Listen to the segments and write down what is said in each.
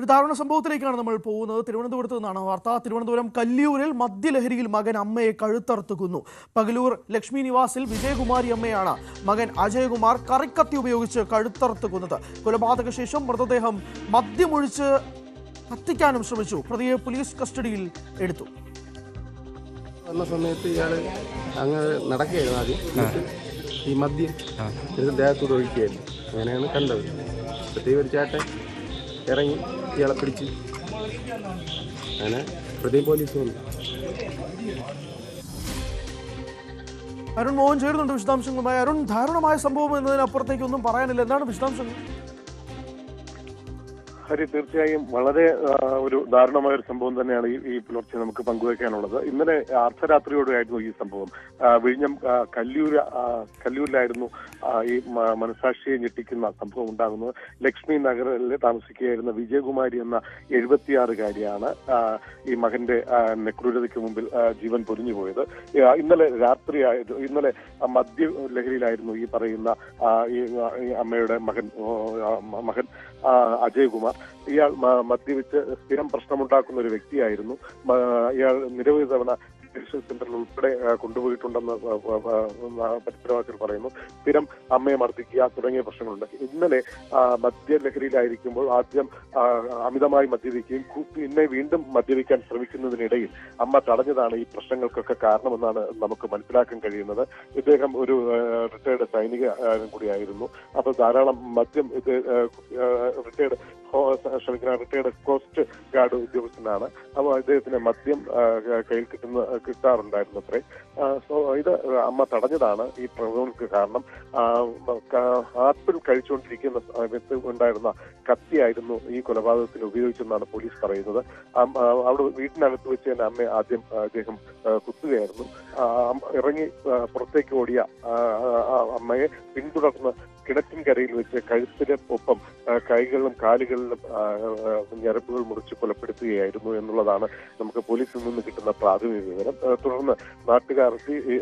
ഒരു ദാരുണ സംഭവത്തിലേക്കാണ് നമ്മൾ പോകുന്നത്. തിരുവനന്തപുരത്ത് നിന്നാണ് വാർത്ത. തിരുവനന്തപുരം കല്ലിയൂരിൽ മദ്യലഹരിയിൽ മകൻ അമ്മയെ കഴുത്തറുത്ത് കൊന്നു പകലൂർ ലക്ഷ്മി നിവാസിൽ വിജയകുമാരി അമ്മയാണ് മകൻ അജയകുമാർ കറിക്കത്തി ഉപയോഗിച്ച് കഴുത്തറുത്ത് കൊന്നത് കൊലപാതക ശേഷം മൃതദേഹം മദ്യമൊഴിച്ച് കത്തിക്കാനും ശ്രമിച്ചു. പ്രതിയെ പോലീസ് കസ്റ്റഡിയിൽ എടുത്തു. വന്ന സമയത്ത് ഇയാൾ അങ്ങ് നടക്കുകയായിരുന്നു ആദ്യം. ഈ മദ്യം ദേഹത്തോട് ഒഴിക്കുകയായിരുന്നു. അങ്ങനെയാണ് കണ്ടത്. പ്രത്യേക ഒരു ചേട്ടൻ ഇറങ്ങി ഇയാളെ പിടിച്ച്. അങ്ങനെ പ്രതി പോലീസ് വന്നു. അരുൺ മോഹൻ ചേരുന്നുണ്ട് വിശദാംശങ്ങളുമായി. അരുൺ ദാരുണമായ സംഭവം എന്നതിനപ്പുറത്തേക്ക് ഒന്നും പറയാനില്ല. എന്താണ് വിശദാംശങ്ങൾ? ഹരി തീർച്ചയായും വളരെ ഒരു ദാരുണമായ ഒരു സംഭവം തന്നെയാണ് ഈ പുലർച്ചെ നമുക്ക് പങ്കുവെക്കാനുള്ളത്. ഇന്നലെ അർദ്ധരാത്രിയോടെയായിരുന്നു ഈ സംഭവം. വിഴിഞ്ഞം കല്ലൂര് കല്ലൂരിലായിരുന്നു ഈ മനസാക്ഷിയെ ഞെട്ടിക്കുന്ന സംഭവം ഉണ്ടാകുന്നത്. ലക്ഷ്മി നഗറിൽ താമസിക്കുകയായിരുന്ന വിജയകുമാരി എന്ന എഴുപത്തിയാറുകാരിയാണ് ഈ മകന്റെ നെക്രൂരതയ്ക്ക് മുമ്പിൽ ജീവൻ പൊരിഞ്ഞു പോയത് ഇന്നലെ രാത്രി ഇന്നലെ മദ്യ ലഹരിയിലായിരുന്നു ഈ പറയുന്ന ഈ അമ്മയുടെ മകൻ മകൻ അജയ്കുമാർ ഇയാൾ മദ്യപിച്ച് സ്ഥിരം പ്രശ്നമുണ്ടാക്കുന്ന ഒരു വ്യക്തിയായിരുന്നു. ഇയാൾ നിരവധി തവണ സെന്ററിൽ ഉൾപ്പെടെ കൊണ്ടുപോയിട്ടുണ്ടെന്ന് പരിസരവാസികൾ പറയുന്നു. സ്ഥിരം അമ്മയെ മർദ്ദിക്കുക തുടങ്ങിയ പ്രശ്നങ്ങളുണ്ട്. ഇന്നലെ മദ്യലഹരിയിലായിരിക്കുമ്പോൾ ആദ്യം അമിതമായി മദ്യപിക്കുകയും പിന്നെ വീണ്ടും മദ്യപിക്കാൻ ശ്രമിക്കുന്നതിനിടയിൽ അമ്മ തടഞ്ഞതാണ് ഈ പ്രശ്നങ്ങൾക്കൊക്കെ കാരണമെന്നാണ് നമുക്ക് മനസ്സിലാക്കാൻ കഴിയുന്നത്. ഇദ്ദേഹം ഒരു റിട്ടയർഡ് സൈനിക കൂടിയായിരുന്നു. അപ്പോൾ ധാരാളം മദ്യം ഇത് റിട്ടയർഡ് ക്ഷമിക്കുന്ന റിട്ടയർഡ് കോസ്റ്റ് ഗാർഡ് ഉദ്യോഗസ്ഥനാണ്. അപ്പോൾ അദ്ദേഹത്തിന് മദ്യം കയ്യിൽ കിട്ടുന്ന കിട്ടാറുണ്ടായിരുന്നു അത്രേ. സോ ഇത് അമ്മ തടഞ്ഞതാണ് ഈ പ്രശ്നങ്ങൾക്ക് കാരണം. ആപ്പിൾ കഴിച്ചുകൊണ്ടിരിക്കുന്ന സമയത്ത് ഉണ്ടായിരുന്ന കത്തിയായിരുന്നു ഈ കൊലപാതകത്തിന് ഉപയോഗിച്ചെന്നാണ് പോലീസ് പറയുന്നത്. അവിടെ വീട്ടിനകത്ത് വെച്ച് തന്നെ അമ്മയെ ആദ്യം അദ്ദേഹം കുത്തുകയായിരുന്നു. ഇറങ്ങി പുറത്തേക്ക് ഓടിയ അമ്മയെ പിന്തുടർന്ന് കിണറ്റിൻകരയിൽ വെച്ച് കഴുത്തിന് ഒപ്പം കൈകളിലും കാലുകളിലും ഞരമ്പുകൾ മുറിച്ച് കൊലപ്പെടുത്തുകയായിരുന്നു എന്നുള്ളതാണ് നമുക്ക് പോലീസിൽ നിന്ന് കിട്ടുന്ന പ്രാഥമിക വിവരം. തുടർന്ന് നാട്ടുകാർ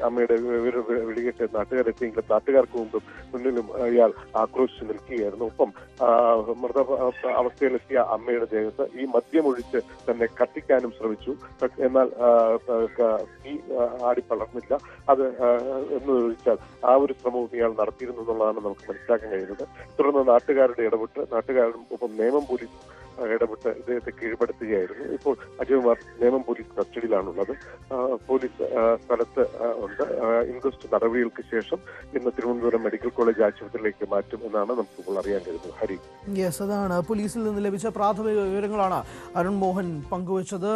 അമ്മയുടെ വിവരം വിളികെട്ട് നാട്ടുകാരെത്തിയെങ്കിലും നാട്ടുകാർക്ക് മുമ്പും മുന്നിലും ഇയാൾ ആക്രോശിച്ച് നിൽക്കുകയായിരുന്നു. ഒപ്പം മൃത അവസ്ഥയിലെത്തിയ അമ്മയുടെ ദേഹത്ത് ഈ മദ്യമൊഴിച്ച് തന്നെ കത്തിക്കാനും ശ്രമിച്ചു. എന്നാൽ തീ ആടിപ്പളർന്നില്ല അത് എന്ന് ചോദിച്ചാൽ ആ ഒരു ശ്രമവും ഇയാൾ നടത്തിയിരുന്നു എന്നുള്ളതാണ് നമുക്ക് മനസ്സിലാക്കാൻ കഴിയുന്നത്. തുടർന്ന് നാട്ടുകാരുടെ ഇടപെട്ട് നാട്ടുകാരും ഒപ്പം നിയമം പോലീസ് ഇടപെട്ട് ഇദ്ദേഹത്തെ കീഴ്പ്പെടുത്തുകയായിരുന്നു. ഇപ്പോൾ അജയ്കുമാർ നിയമം പോലീസ് കസ്റ്റഡിയിലാണുള്ളത്. പോലീസ് സ്ഥലത്ത് ഉണ്ട്. ഇൻക്വസ്റ്റ് നടപടികൾക്ക് ശേഷം ഇന്ന് തിരുവനന്തപുരം മെഡിക്കൽ കോളേജ് ആശുപത്രിയിലേക്ക് മാറ്റും എന്നാണ് നമുക്ക് ഇപ്പോൾ അറിയാൻ കഴിയുന്നത്. ഹരി. യെസ് അതാണ്. പോലീസിൽ നിന്ന് ലഭിച്ച പ്രാഥമിക വിവരങ്ങളാണ് അരുൺ മോഹൻ പങ്കുവച്ചത്.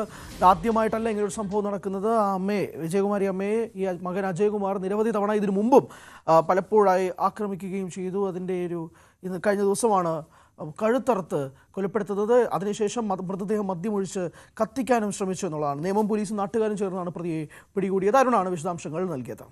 ആദ്യമായിട്ടല്ല ഇങ്ങനെ ഒരു സംഭവം നടക്കുന്നത്. അമ്മയെ വിജയകുമാരി അമ്മയെ ഈ മകൻ അജയകുമാർ നിരവധി തവണ ഇതിനു മുമ്പും പലപ്പോഴായി ആക്രമിക്കുകയും ചെയ്തു. അതിന്റെ ഒരു ഇന്ന് കഴിഞ്ഞ ദിവസമാണ് കഴുത്തറുത്ത് കൊലപ്പെടുത്തുന്നത്. അതിനുശേഷം മൃതദേഹം മദ്യമൊഴിച്ച് കത്തിക്കാനും ശ്രമിച്ചു എന്നുള്ളതാണ്. നിയമം പോലീസും നാട്ടുകാരും ചേർന്നാണ് പ്രതിയെ പിടികൂടിയത്. അരുണാണ് വിശദാംശങ്ങൾ നൽകിയത്.